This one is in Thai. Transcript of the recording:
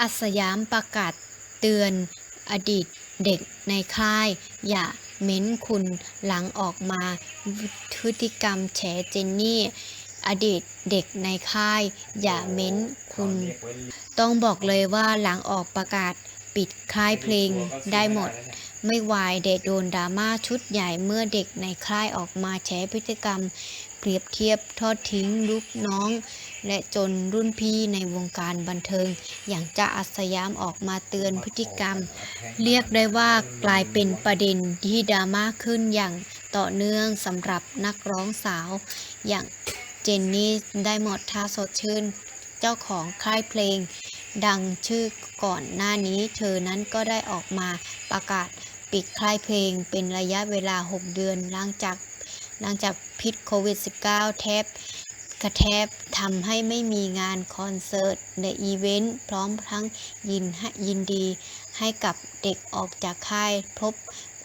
อัสยามประกาศเตือนอดีตเด็กในค่าย อย่าเม้นคุณหลังออกมาพฤติกรรมแฉเจนนี่ อดีตเด็กในค่าย อย่าเม้นคุณ ต้องบอกเลยว่าหลังออกประกาศปิดค่ายเพลงได้หมด ไม่วายเดดโดนดราม่าชุดใหญ่เมื่อเด็กในค่ายออกมาแฉพฤติกรรม เปรียบเทียบทอดทิ้งลูกน้อง และจนรุ่นพี่ในวงการบันเทิง อย่างจะอัสยามออกมาเตือนพฤติกรรม เรียกได้ว่ากลายเป็นประเด็นที่ดราม่าขึ้นอย่างต่อเนื่องสำหรับนักร้องสาว อย่างเจนนี่ได้หมดท่าสดชื่น เจ้าของค่ายเพลงดังชื่อก่อนหน้านี้เธอนั้นก็ได้ออกมาประกาศ ปิดค่ายเพลงเป็นระยะเวลา 6 เดือน หลังจากหลังจากพิษโควิด -19 แทบกระแทบทำให้ไม่มีงานคอนเสิร์ตในอีเวนต์พร้อมทั้งยินให้ยินดีให้กับเด็กออกจากค่ายพบ